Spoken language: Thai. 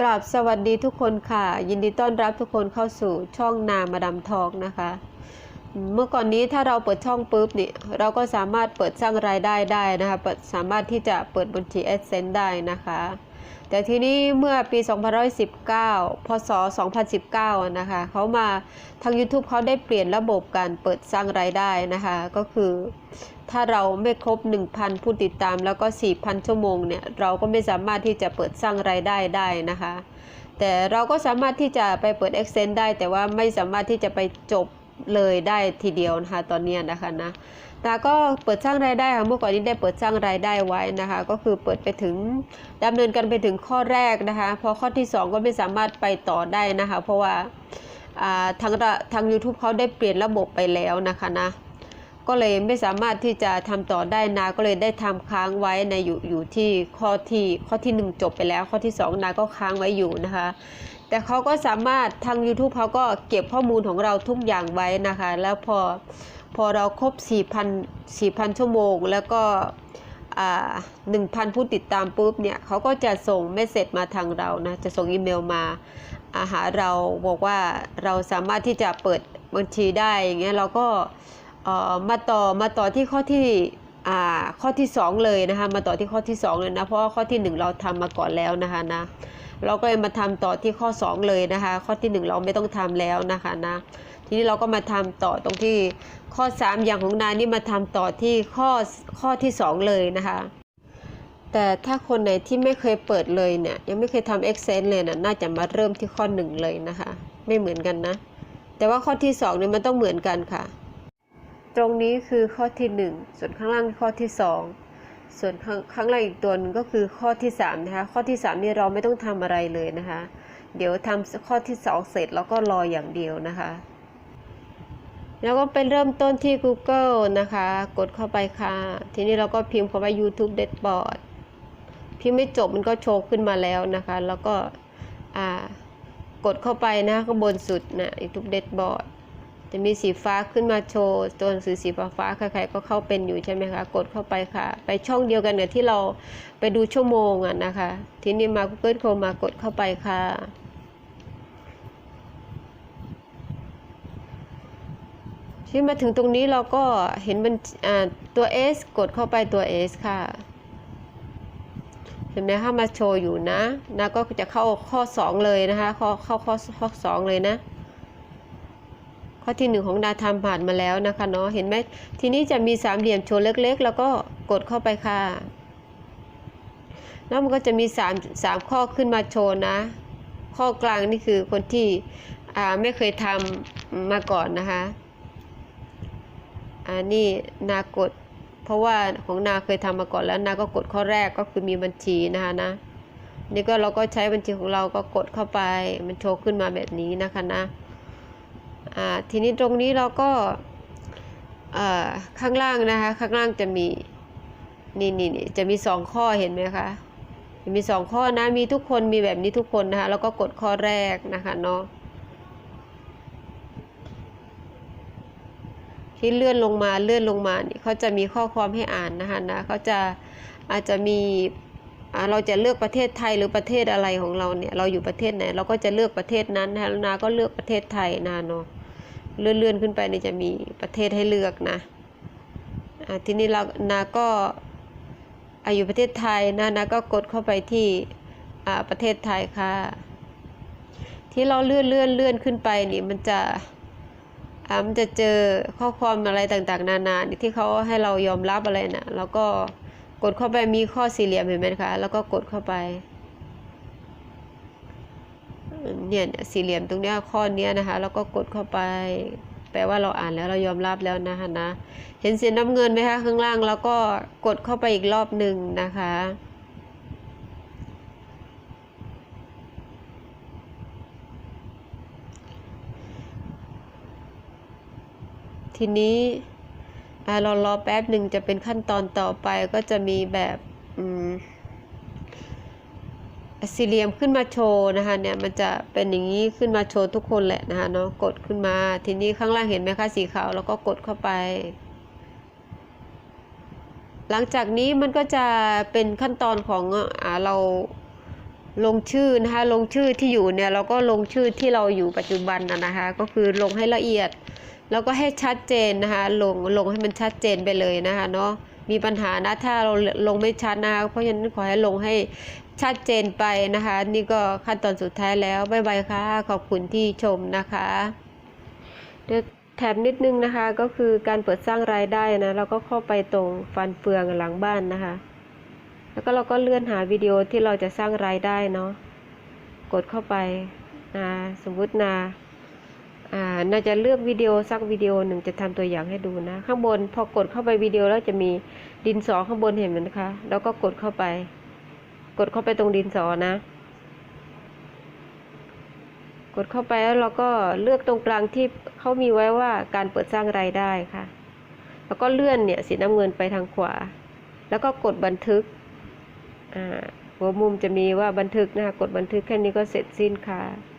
กราบสวัสดีทุกคนค่ะ ยินดีต้อนรับทุกคนเข้าสู่ช่องนามาดามทองนะคะ เมื่อก่อนนี้ถ้าเราเปิดช่องปุ๊บเนี่ยเราก็สามารถเปิดสร้างรายได้ได้นะคะสามารถที่จะเปิดบัญชี AdSense ได้นะคะ แต่ทีนี้เมื่อปี2019 พศ 2019 นะคะเขามาทาง YouTube เขาได้เปลี่ยนระบบการเปิดสร้างรายได้นะคะ ก็คือ ถ้าเราไม่ครบ 1,000 ผู้ติดตามแล้วก็ 4,000 ชั่วโมงเนี่ย เราก็ไม่สามารถที่จะเปิดสร้างรายได้ได้นะคะ แต่เราก็สามารถที่จะไปเปิด Accent ได้ แต่ว่าไม่สามารถที่จะไปจบเลยได้ทีเดียวนะคะ ตอนนี้นะคะนะ แต่ก็เปิดสร้างรายได้ค่ะเมื่อก่อนนี้ได้เปิดสร้างรายได้ไว้นะคะ ก็คือเปิดไปถึงดำเนินกันไปถึงข้อแรกนะคะ พอข้อที่ 2 ก็ไม่สามารถไปต่อได้นะคะ เพราะว่าทางทาง YouTube เขาได้เปลี่ยนระบบไปแล้วนะคะนะก็เลยไม่สามารถที่จะทำต่อได้นาก็เลยได้ทำค้างไว้ในอยู่อยู่ที่ข้อที่ข้อที่ 1 จบไปแล้ว ข้อที่ 2 นาก็ค้างไว้อยู่นะคะ แต่เขาก็สามารถทาง YouTube เขาก็เก็บข้อมูลของเราทุกอย่างไว้นะคะ แล้วพอ พอเราครบ 4,000 4,000 ชั่วโมง แล้วก็ 1,000 ผู้ติดตามปุ๊บเนี่ยเขาก็จะส่งเมสเซจมาทางเรานะ จะส่งอีเมลมาอาหาเราบอกว่าเราสามารถที่จะเปิดบัญชีได้อย่างเงี้ยเราก็มาต่อมาต่อที่ข้อที่ ข้อที่ 2 เลยนะคะมาต่อที่ข้อที่ 2 เลยนะเพราะว่าข้อที่ 1 เราทำมาก่อนแล้วนะคะนะเราก็เลยมาทำต่อที่ข้อ 2 เลยนะคะ ข้อที่ 1 เราไม่ต้องทำแล้วนะคะนะทีนี้เราก็มาทำต่อตรงที่ข้อ 3 อย่างของนายนี่มาทำต่อที่ข้อข้อที่ 2 เลยนะคะแต่ถ้าคนไหนที่ไม่เคยเปิดเลยเนี่ยยังไม่เคยทำ Accent เลยนะน่าจะมาเริ่มที่ข้อ 1 เลยนะคะ ไม่เหมือนกันนะ แต่ว่าข้อที่2เนี่ยมันต้องเหมือนกันค่ะ ตรงนี้คือข้อที่ 1 ส่วนข้างล่างข้อที่ 2 ส่วนข้างข้างล่างอีกตัวหนึงก็คือข้อที่3นะคะข้อที่ 3 นี่เราไม่ต้องทำอะไรเลยนะคะ เดี๋ยวทำข้อที่ 2 เสร็จแล้วก็รออย่างเดียวนะคะ แล้วก็ไปเริ่มต้นที่ Google นะคะ กดเข้าไปค่ะ ทีนี้เราก็พิมพ์คำว่า YouTube Dashboard พิมพ์ไม่จบมันก็โชว์ขึ้นมาแล้วนะคะ แล้วก็กดเข้าไปนะข้างบนสุดนะ YouTube Dashboard จะมีสีฟ้าขึ้นมาโชว์ตัวหนังสือสีฟ้าฟ้าใครๆก็เข้าเป็นอยู่ใช่ไหมคะ กดเข้าไปค่ะ ไปช่องเดียวกันกับที่เราไปดูชั่วโมงอะนะคะ ทีนี้มา Google Chrome มากดเข้าไปค่ะที่มาถึงตรงนี้เราก็เห็นมันอ่าตัว S กดเข้าไปตัว S ค่ะเห็นไหมคะมาโชว์อยู่นะนะก็จะเข้าข้อ 2 เลยนะคะข้อเข้าข้อข้อสองเลยนะ ข้อที่หนึ่งของนาทำผ่านมาแล้วนะคะเนาะเห็นไหมทีนี้จะมีสามเหลี่ยมโชว์เล็ก ๆ แล้วก็กดเข้าไปค่ะแล้วมันก็จะมีสามสามข้อขึ้นมาโชว์นะ ข้อกลางนี่คือคนที่อ่าไม่เคยทำมาก่อนนะคะอันนี้นากด เพราะว่าของนาเคยทำมาก่อนแล้วนาก็กดข้อแรกก็คือมีบัญชีนะคะนะนี่ก็เราก็ใช้บัญชีของเราก็กดเข้าไปมันโชว์ขึ้นมาแบบนี้นะคะนะ ทีนี้ตรงนี้เราก็ข้างล่างนะคะ ข้างล่างจะมีนี่นี่นจะมีสองข้อเห็นไหมคะมีสองข้อนะมีทุกคนมีแบบนี้ทุกคนนะคะแล้วก็กดข้อแรกนะคะเนาะที่เลื่อนลงมาเลื่อนลงมานี่เขาจะมีข้อความให้อ่านนะคะนะเขาจะอาจจะมี เราจะเลือกประเทศไทยหรือประเทศอะไรของเราเนี่ย เราอยู่ประเทศไหน เราก็จะเลือกประเทศนั้นนะแล้วนาก็เลือกประเทศไทยนะเนาะเลื่อนเลื่อนขึ้นไปนี่จะมีประเทศให้เลือกนะทีนี้เรานาก็อยู่ประเทศไทยนะนาก็กดเข้าไปที่อาประเทศไทยค่ะ ที่เราเลื่อนเลื่อนเลื่อนขึ้นไปนี่มันจะอามันจะเจอข้อความอะไรต่างๆ นานาที่เขาให้เรายอมรับอะไรนะแล้วก็ กดเข้าไปมีข้อสี่เหลี่ยมเห็นไหมคะ แล้วก็กดเข้าไปเนี่ยสี่เหลี่ยมตรงเนี้ยข้อเนี้ยนะคะ แล้วก็กดเข้าไป แปลว่าเราอ่านแล้วเรายอมรับแล้วนะคะนะ เห็นสีน้ำเงินไหมคะข้างล่างแล้วก็กดเข้าไปอีกรอบหนึ่งนะคะทีนี้ เรารอแป๊บหนึ่งจะเป็นขั้นตอนต่อไปก็จะมีแบบอืมสี่เหลี่ยมขึ้นมาโชว์นะคะเนี่ยมันจะเป็นอย่างนี้ขึ้นมาโชว์ทุกคนแหละนะคะเนาะกดขึ้นมาทีนี้ข้างล่างเห็นไหมคะสีขาวแล้วก็กดเข้าไป หลังจากนี้มันก็จะเป็นขั้นตอนของอ่าเรา ลงชื่อนะคะ ลงชื่อที่อยู่เนี่ยเราก็ลงชื่อที่เราอยู่ปัจจุบันนะคะ ก็คือลงให้ละเอียด แล้วก็ให้ชัดเจนนะคะ ลงลงให้มันชัดเจนไปเลยนะคะเนาะมีปัญหานะถ้าเราลงไม่ชัดนะคะเพราะฉะนั้นขอให้ลงให้ชัดเจนไปนะคะ นี่ก็ขั้นตอนสุดท้ายแล้วบ๊ายบายค่ะขอบคุณที่ชมนะคะเดี๋ยวแถมนิดนึงนะคะก็คือการเปิดสร้างรายได้นะเราก็เข้าไปตรงฟันเฟืองหลังบ้านนะคะ แล้วก็เราก็เลื่อนหาวิดีโอที่เราจะสร้างรายได้เนาะกดเข้าไปนะสมมตินาอ่าน่าจะเลือกวิดีโอสักวิดีโอหนึ่งจะทำตัวอย่างให้ดูนะ ข้างบนพอกดเข้าไปวิดีโอแล้วจะมีดินสอข้างบนเห็นไหมคะ แล้วก็กดเข้าไป กดเข้าไปตรงดินสอนะ กดเข้าไปแล้วเราก็เลือกตรงกลางที่เขามีไว้ว่าการเปิดสร้างรายได้ค่ะ แล้วก็เลื่อนเนี่ยสีน้ำเงินไปทางขวา แล้วก็กดบันทึก หัวมุมจะมีว่าบันทึกนะคะกดบันทึกแค่นี้ก็เสร็จสิ้นค่ะ